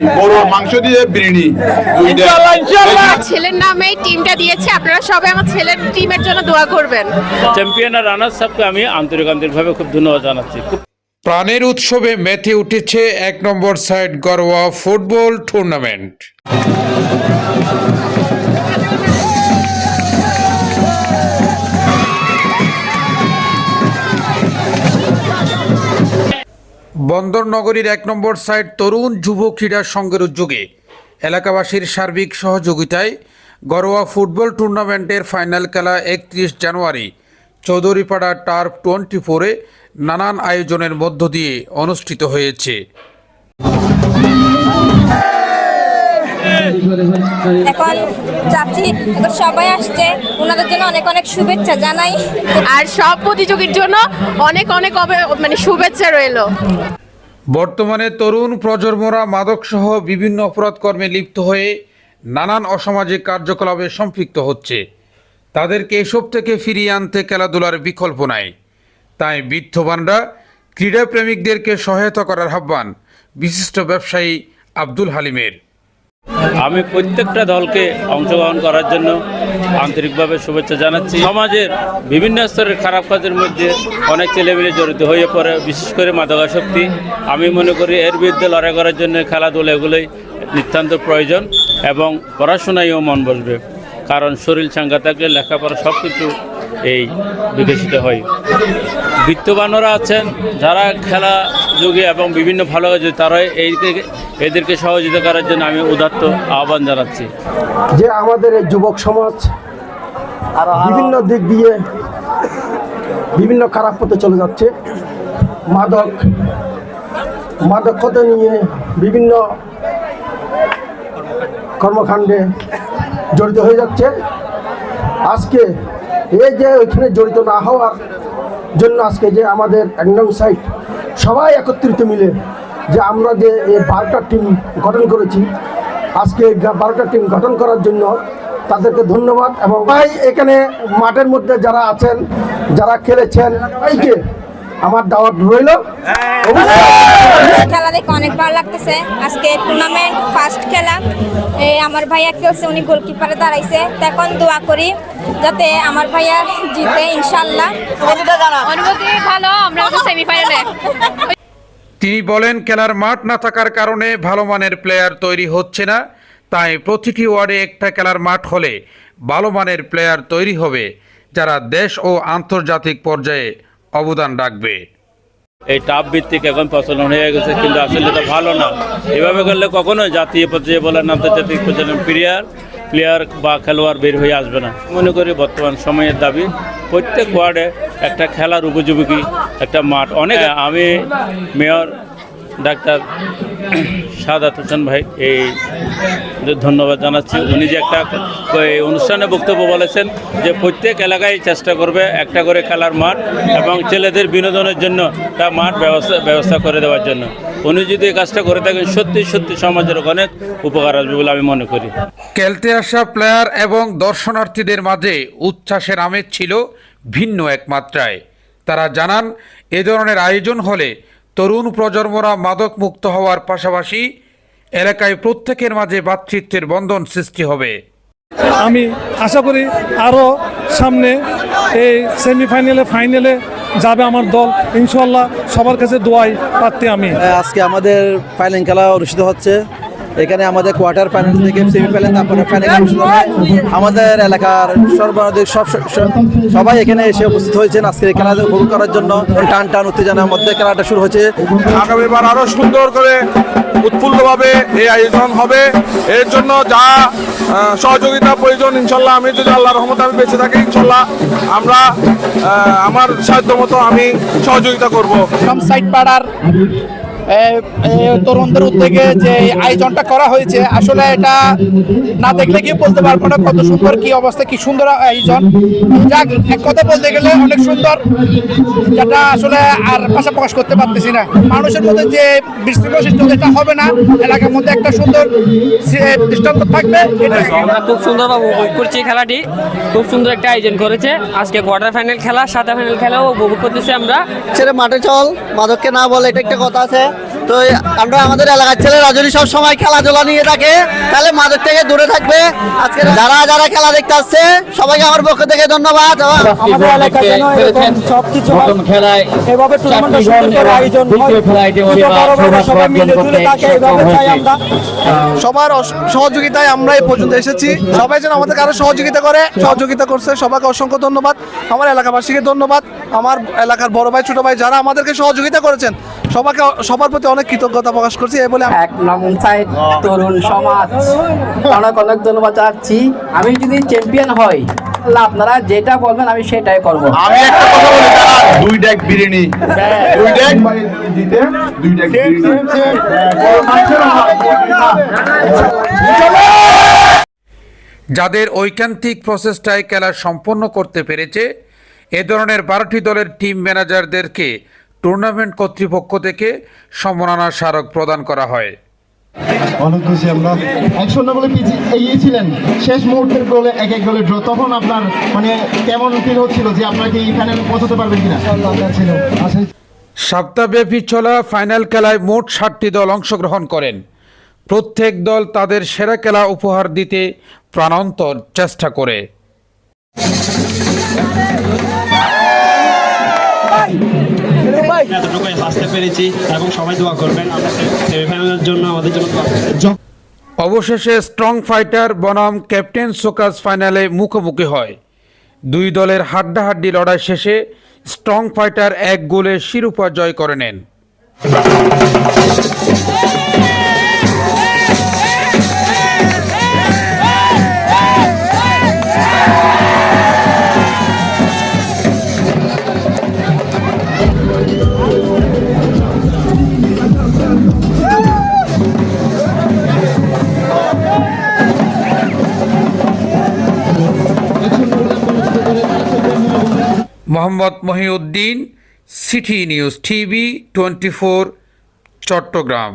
গরুর মাংস দিয়ে বিরিয়ানি ছেলের নামে টিমটা দিয়েছে আপনারা সবাই আমার ছেলের টিমের জন্য দোয়া করবেন। চ্যাম্পিয়ন আর রানার্স আপকে আমি আন্তরিক আন্তরিকভাবে খুব ধন্যবাদ জানাচ্ছি। প্রাণের উৎসবে মেতে উঠেছে এক নম্বর সাইড গরোয়া ফুটবল টুর্নামেন্ট বন্দর নগরীর এক নম্বর সাইড তরুণ যুব ক্রীড়া সংঘের উদ্যোগে এলাকাবাসীর সার্বিক সহযোগিতায় গড়োয়া ফুটবল টুর্নামেন্টের ফাইনাল খেলা একত্রিশ জানুয়ারি চৌধুরীপাড়া টার্ফ টোয়েন্টি ফোরে নানান আয়োজনের মধ্য দিয়ে অনুষ্ঠিত হয়েছে। এখন যাচ্ছি সবাই আসছে। ওনাদের জন্য অনেক অনেক শুভেচ্ছা জানাই। আর সব প্রতিযোগীর জন্য অনেক অনেক অবে- মানে শুভেচ্ছা রইল। বর্তমানে তরুণ প্রজন্মরা মাদকসহ বিভিন্ন অপরাধ কর্মে লিপ্ত হয়ে নানান অসামাজিক কার্যকলাপে সম্পৃক্ত হচ্ছে। তাদেরকে এসব থেকে ফিরিয়ে আনতে খেলাধুলার বিকল্প নাই। তাই বিত্তবানরা ক্রীড়াপ্রেমিকদেরকে সহায়তা করার আহ্বান বিশিষ্ট ব্যবসায়ী আব্দুল হালিমের। আমি প্রত্যেকটা দলকে অংশগ্রহণ করার জন্য আন্তরিকভাবে শুভেচ্ছা জানাচ্ছি। সমাজের বিভিন্ন স্তরের খারাপ কাজের মধ্যে অনেক ছেলেমেয়ে জড়িত হয়ে পড়ে, বিশেষ করে মাদকাসক্তি আমি মনে করি এর বিরুদ্ধে লড়াই করার জন্য খেলাধুলা এগুলোই নিতান্ত প্রয়োজন এবং পড়াশোনায়ও মন বসবে। কারণ শরীর চাঙ্গা থাকলে লেখাপড়া সব কিছু এই বিকশিত হয়। বিত্তবানরা আছেন, যারা খেলা যোগে এবং বিভিন্ন ভালো কাজে তারা এই এদেরকে সহযোগিতা করার জন্য আমি উদাত্ত আহ্বান জানাচ্ছি। যে আমাদের এই যুবক সমাজ আর বিভিন্ন দিক দিয়ে বিভিন্ন খারাপ পথে চলে যাচ্ছে। মাদক, মাদকতা নিয়ে বিভিন্ন কর্মকাণ্ডে জড়িত হয়ে যাচ্ছে। আজকে এই যে ওইখানে জড়িত না হওয়ার জন্য আজকে যে আমাদের একদম সাইট সবাই একত্রিত মিলে যে আমরা যে এই বারোটা টিম গঠন করেছি আজকে বারোটা টিম গঠন করার জন্য তাদেরকে ধন্যবাদ এবং ভাই এখানে মাঠের মধ্যে যারা আছেন যারা খেলেছেন সবাইকে আমার দাওয়াত রইল। খেলা দেখে অনেক ভালো লাগতেছে। আজকে টুর্নামেন্ট ফার্স্ট খেলা। আমার ভাইয়া খেলছে উনি গোলকিপারে দাঁড়াইছে। তো এখন দোয়া করি যাতে আমার ভাইয়া জিতে ইনশাল্লাহ অনুভূতি ভালো, আমরা সেমিফাইনালে তিনি বলেন, খেলার মাঠ না থাকার কারণে ভালো মানের প্লেয়ার তৈরি হচ্ছে না। তাই প্রতিটি ওয়ার্ডে একটা খেলার মাঠ হলে ভালো মানের প্লেয়ার তৈরি হবে, যারা দেশ ও আন্তর্জাতিক পর্যায়ে অবদান রাখবে। এই টাপ ভিত্তিক এখন প্রচলন হয়ে গেছে কিন্তু আসলে তো ভালো না। এভাবে করলে কখনো জাতীয় পর্যায়ে বলেন আন্তর্জাতিক পর্যায়ে প্লেয়ার প্লেয়ার বা খেলোয়াড় বের হয়ে আসবে না। মনে করি বর্তমান সময়ের দাবি প্রত্যেক ওয়ার্ডে একটা খেলার উপযোগী একটা মাঠ। অনেক আমি মেয়র ডাক্তার সাদাত হোসেন ভাই, এই ধন্যবাদ জানাচ্ছি। উনি যে একটা অনুষ্ঠানে বক্তব্য বলেছেন যে প্রত্যেক এলাকায় চেষ্টা করবে একটা করে খেলার মাঠ এবং ছেলেদের বিনোদনের জন্য তা মাঠ ব্যবস্থা ব্যবস্থা করে দেওয়ার জন্য। উনি যদি এই কাজটা করে থাকেন, সত্যি সত্যি সমাজের অনেক উপকার আসবে বলে আমি মনে করি। খেলতে আসা প্লেয়ার এবং দর্শনার্থীদের মাঝে উচ্ছ্বাসের আমেজ ছিল ভিন্ন এক মাত্রায় তারা জানান, এ ধরনের আয়োজন হলে তরুণ প্রজন্মরা মাদক মুক্ত হওয়ার পাশাপাশি এলাকায় প্রত্যেকের মাঝে ভাতৃত্বের বন্ধন সৃষ্টি হবে। আমি আশা করি আরও সামনে এই সেমিফাইনালে ফাইনালে যাবে আমার দল। ইনশাল্লাহ সবার কাছে দোয়াই পাচ্ছি আমি। আজকে আমাদের ফাইনাল খেলা অনুষ্ঠিত হচ্ছে। এখানে আমাদের কোয়ার্টার ফাইনাল থেকে সেমিফাইনাল তারপরে ফাইনাল আমাদের এলাকার সর্বাধিক সব সব- সবাই এখানে এসে উপস্থিত হয়েছেন আজকে এই খেলা উপভোগ করার জন্য। টান টান উত্তেজনার মধ্যে খেলাটা শুরু হয়েছে। আগামীবার আরও সুন্দর করে উৎফুল্লভাবে এই আয়োজন হবে। এর জন্য যা সহযোগিতা প্রয়োজন ইনশাল্লাহ আমি যদি আল্লাহ রহমত আমি বেঁচে থাকি ইনশাল্লাহ আমরা আমার সাধ্য মতো আমি সহযোগিতা করব। সাইড পাড়ার তরুণদের উদ্যোগে যে এই আয়োজনটা করা হয়েছে আসলে এটা না দেখলে কি বলতে পারব না কত সুন্দর কি অবস্থা কি সুন্দর আয়োজন। যাক এক কথা বলতে গেলে অনেক সুন্দর যেটা আসলে আর ভাষা প্রকাশ করতে পারতেছি না। মানুষের মধ্যে যে বিশৃঙ্খল সৃষ্টি এটা হবে না এলাকার মধ্যে একটা সুন্দর দৃষ্টান্ত থাকবে আমরা খুব সুন্দরভাবে উপভোগ করছি খেলাটি। খুব সুন্দর একটা আয়োজন করেছে। আজকে কোয়ার্টার ফাইনাল খেলা সাদা ফাইনাল খেলাও উপভোগ করতেছি আমরা। ছেলে মাঠে চল মাদককে না বলে এটা একটা কথা আছে। তো আমরা আমাদের এলাকার ছেলেরা যদি সব সময় খেলাধুলা নিয়ে থাকে। তাহলে মাদক থেকে দূরে থাকবে। আজকে যারা যারা খেলা দেখতে আসছে সবাইকে আমার পক্ষ থেকে ধন্যবাদ। আমাদের এলাকায় যেন এরকম সবকিছু এভাবে টুর্নামেন্ট সুন্দর করে আয়োজন হয় ছোট বড় বড় সবাই মিলে জুলে থাকে এভাবে চাই আমরা। সবার সহযোগিতায় আমরা এই পর্যন্ত এসেছি। সবাই যেন আমাদের কারও সহযোগিতা করে সহযোগিতা করছে। সবাইকে অসংখ্য ধন্যবাদ। আমার এলাকাবাসীকে ধন্যবাদ। আমার এলাকার বড় ভাই ছোট ভাই যারা আমাদেরকে সহযোগিতা করেছেন সবাইকে সবার প্রতি অনেক কৃতজ্ঞতা প্রকাশ করছি এই বলে এক নং সাইড তরুণ সমাজ। অনেক অনেক ধন্যবাদ চাচ্ছি আমি যদি চ্যাম্পিয়ন হই তাহলে আপনারা যেটা বলবেন আমি সেটাই করব। আমি একটা কথা বলি দুই ডেক বিরিয়ানি। দুই ডেক জিতে দুই ডেক যাদের ঐকান্তিক প্রচেষ্টায় খেলা সম্পন্ন করতে পেরেছে এ ধরনের বারোটি দলের টিম ম্যানেজারদেরকে টুর্নামেন্ট কর্তৃপক্ষ থেকে সম্মাননা স্মারক প্রদান করা হয়। অনেক খুশি আমরা। এক শূন্য বলে পিছিয়ে এগিয়েছিলেন। শেষ মুহূর্তের গোলে এক এক গোলে ড্র তখন আপনার মানে কেমন ফিল হচ্ছিল যে আপনাকে এই ফাইনালে পৌঁছাতে পারবেন কিনা? ছিল সপ্তাহব্যাপী চলা ফাইনাল খেলায় মোট ষাটটি দল অংশগ্রহণ করেন। প্রত্যেক দল তাদের সেরা খেলা উপহার দিতে প্রাণান্তর চেষ্টা করে। এতটুকু আসতে পেরেছি এবং সবাই দোয়া করবেন সেমিফাইনালের জন্য আমাদের জন্য অবশেষে স্ট্রং ফাইটার বনাম ক্যাপ্টেন সোকাস ফাইনালে মুখোমুখি হয়। দুই দলের হাড্ডাহাড্ডি লড়াই শেষে স্ট্রং ফাইটার এক গোলে শিরোপা জয় করে নেন। Mohammad Mohiuddin city news TV twenty four Chattogram.